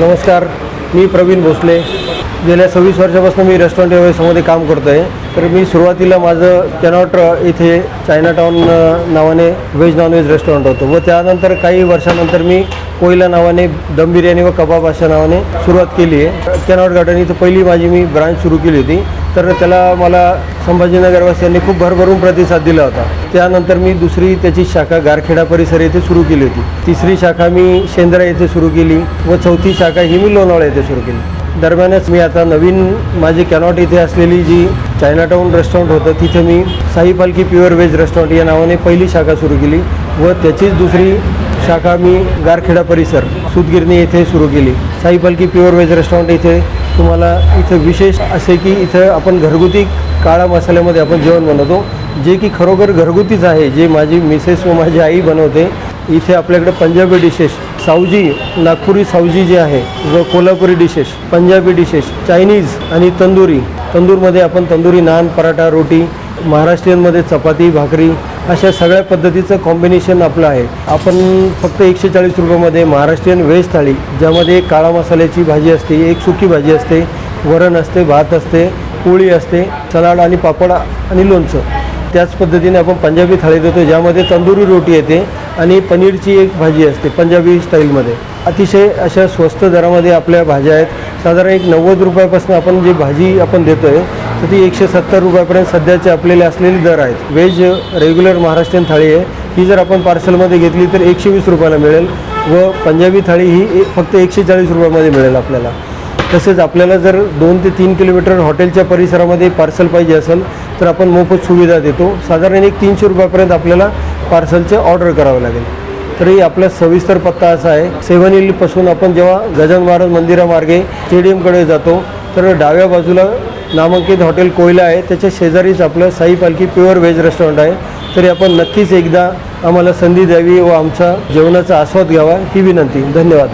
नमस्कार मी प्रवीण भोसले. गेल्या सव्वीस वर्षापासून मी रेस्टॉरंट व्यवसायामध्ये काम करतो आहे तर मी सुरुवातीला माझं कॅनॉट इथे चायनाटाऊन अ, नावाने व्हेज नॉनव्हेज रेस्टॉरंट होतं. व त्यानंतर काही वर्षानंतर मी कोयला नावाने दम बिर्याणी व कबाब अशा नावाने सुरुवात केली आहे. कॅनॉट गार्डन इथं पहिली माझी मी ब्रांच सुरू केली होती. तर त्याला मला संभाजीनगरवासियांनी खूप भरभरून प्रतिसाद दिला होता. त्यानंतर मी दुसरी त्याची शाखा गारखेडा परिसर येथे सुरू केली होती. तिसरी शाखा मी शेंद्रा येथे सुरू केली व चौथी शाखा ही मी लोणावळा येथे सुरू केली. दरम्यानच मी आता नवीन माझी कॅनॉट इथे असलेली जी चायनाटाऊन रेस्टॉरंट होतं तिथे मी साई पालखी प्युअर व्हेज रेस्टॉरंट या नावाने पहिली शाखा सुरू केली व त्याचीच दुसरी शाखा मी गारखेडा परिसर सुतगिरणी येथे सुरू केली. साई पालखी प्युअर व्हेज रेस्टॉरंट इथे तुम्हाला इथं विशेष असे की इथं आपण घरगुती काळा मसाल्यामध्ये आपण जेवण बनवतो. जे की खरोखर घरगुतीच आहे. जे माझी मिसेस व माझी आई बनवते. इथे आपल्याकडे पंजाबी डिशेस सावजी नागपुरी सावजी जे आहे व Kolhapuri dishes Punjabi dishes Chinese आणि तंदुरी. तंदूरमध्ये आपण तंदुरी नान पराठा रोटी महाराष्ट्रीयनमध्ये चपाती भाकरी अशा सगळ्या पद्धतीचं कॉम्बिनेशन आपलं आहे. आपण फक्त एकशे चाळीस रुपयामध्ये महाराष्ट्रीयन व्हेज थाळी ज्यामध्ये काळा मसाल्याची भाजी असते एक सुकी भाजी असते वरण असते भात असते पोळी असते सलाड आणि पापड आणि लोणचं. त्याच पद्धतीने आपण पंजाबी थाळी देतो ज्यामध्ये तंदुरी रोटी येते आणि पनीरची एक भाजी असते पंजाबी स्टाईलमध्ये अतिशय अशा स्वस्त दरामध्ये आपल्या भाज्या आहेत. साधारण एक नव्वद रुपयापासून आपण जी भाजी आपण देतो आहे तर ती एकशे सत्तर रुपयापर्यंत सध्याचे आपलेले असलेले दर आहेत व्हेज रेग्युलर महाराष्ट्रीयन थाळी आहे ही जर आपण पार्सलमध्ये घेतली तर एकशे वीस रुपयाला मिळेल व पंजाबी थाळी ही ए- फक्त एकशे चाळीस रुपयामध्ये मिळेल आपल्याला तसेच आपल्याला जर दोन ते तीन किलोमीटर हॉटेलच्या परिसरामध्ये पार्सल पाहिजे असेल तर आपण मोफत सुविधा देतो साधारण एक तीनशे रुपयापर्यंत आपल्याला पार्सलचे ऑर्डर करावं लागेल तरी आपला सविस्तर पत्ता असा आहे सेवन हिलपासून आपण जेव्हा गजान महाराज मंदिरामार्गे स्टेडियमकडे जातो तर डाव्या बाजूला नामांकित हॉटेल कोयला आहे. त्याच्या शेजारीच आपलं साई पालखी प्युअर व्हेज रेस्टॉरंट आहे. तरी आपण नक्कीच एकदा आम्हाला संधी द्यावी व आमचा जेवणाचा आस्वाद घ्यावा ही विनंती. धन्यवाद.